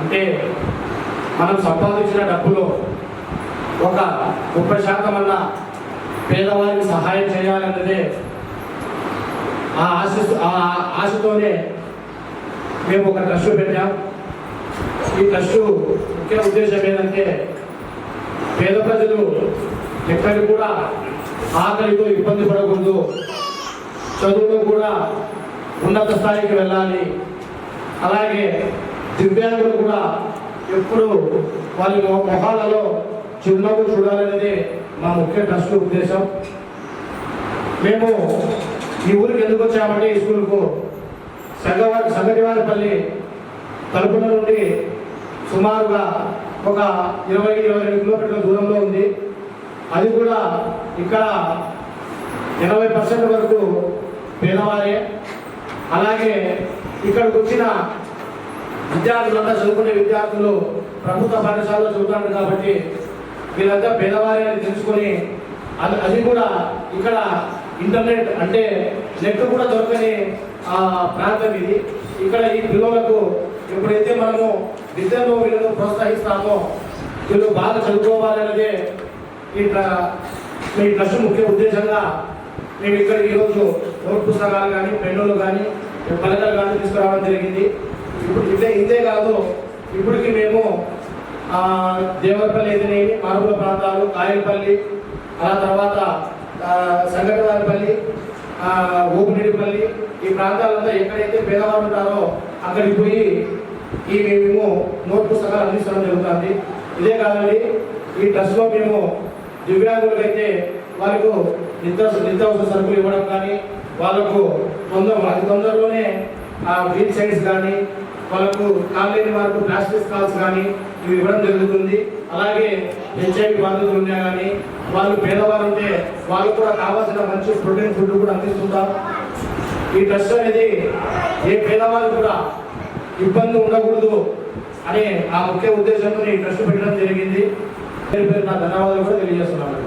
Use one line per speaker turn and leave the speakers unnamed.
అంటే మనం సంపాదించిన డబ్బులో ఒక ముప్పై శాతం అన్న పేదవారికి సహాయం చేయాలన్నదే ఆ ఆశ ఆ ఆశతోనే మేము ఒక ట్రస్ట్ పెట్టాం. ఈ ట్రస్ట్ ముఖ్య ఉద్దేశం ఏంటంటే పేద ప్రజలు ఎక్కడికి కూడా ఆకలితో ఇబ్బంది పడకూడదు. చదువులో కూడా ఉన్నత స్థాయికి వెళ్ళాలి. అలాగే దివ్యాంగులు కూడా ఎప్పుడు వారి మొహాలలో చిరునవ్వు చూడాలనేది మా ముఖ్య ట్రస్ట్ ఉద్దేశం. మేము ఈ ఊరికి ఎందుకు వచ్చామంటే ఈ స్కూల్కు సంగవారి సంగటివారిపల్లి తలుపుల నుండి సుమారుగా ఒక ఇరవై ఇరవై రెండు కిలోమీటర్ల దూరంలో ఉంది. అది కూడా ఇక్కడ ఎనభై పర్సెంట్ వరకు పేదవారే. అలాగే ఇక్కడికి వచ్చిన విద్యార్థులంతా చదువుకునే విద్యార్థులు ప్రభుత్వ పాఠశాలలో చదువుతారు కాబట్టి వీళ్ళంతా పేదవారే అని తెలుసుకొని అది అది కూడా ఇక్కడ ఇంటర్నెట్ అంటే నెట్ కూడా దొరకని ఆ, ప్రాంతం ఇది. ఇక్కడ ఈ పిల్లలకు ఎప్పుడైతే మనము విద్యలో వీళ్ళను ప్రోత్సహిస్తామో వీళ్ళు బాగా చదువుకోవాలన్నదే ఈ మీ ఈ ట్రస్ట్ ముఖ్య ఉద్దేశంగా మేము ఇక్కడ ఈరోజు నోట్ పుస్తకాలు కానీ పెన్నులు కానీ పలకలు కానీ తీసుకురావడం జరిగింది. ఇప్పుడు ఇదే ఇదే కాదు ఇప్పటికి మేము దేవరపల్లి ఎదినేని మారుమూల ప్రాంతాలు కాయలపల్లి ఆ తర్వాత ఆ, సంగటివారిపల్లి ఈ ప్రాంతాలంతా ఎక్కడైతే పేదవాళ్ళు ఉంటారో అక్కడికి పోయి ఈ మేము నోట్ పుస్తకాలు అందించడం జరుగుతుంది. ఇదే కాదండి ఈ ట్రస్ట్లో మేము దివ్యాంగులకైతే వాళ్ళకు నిత్య నిత్యావసర సరుకులు ఇవ్వడం కానీ వాళ్ళకు తొందర అతి తొందరలోనే ఆ గ్రీన్ సైడ్స్ కానీ వాళ్ళకు కాలేజీ వారికి ప్లాస్టిక్ కాల్స్ కానీ ఇవి ఇవ్వడం జరుగుతుంది. అలాగే హెచ్ఐవి బాధితులు ఉన్నా కానీ వాళ్ళు పేదవారు ఉంటే వాళ్ళకు కూడా కావాల్సిన మంచి ప్రోటీన్ ఫుడ్ కూడా అందిస్తుంటాం ఈ ట్రస్ట్ అనేది ఏ పేదవారు కూడా ఇబ్బంది ఉండకూడదు అనే ఆ ముఖ్య ఉద్దేశంతో ఈ ట్రస్ట్ పెట్టడం జరిగింది. పేరు పేరు నా ధన్యవాదాలు కూడా తెలియజేస్తున్నాను.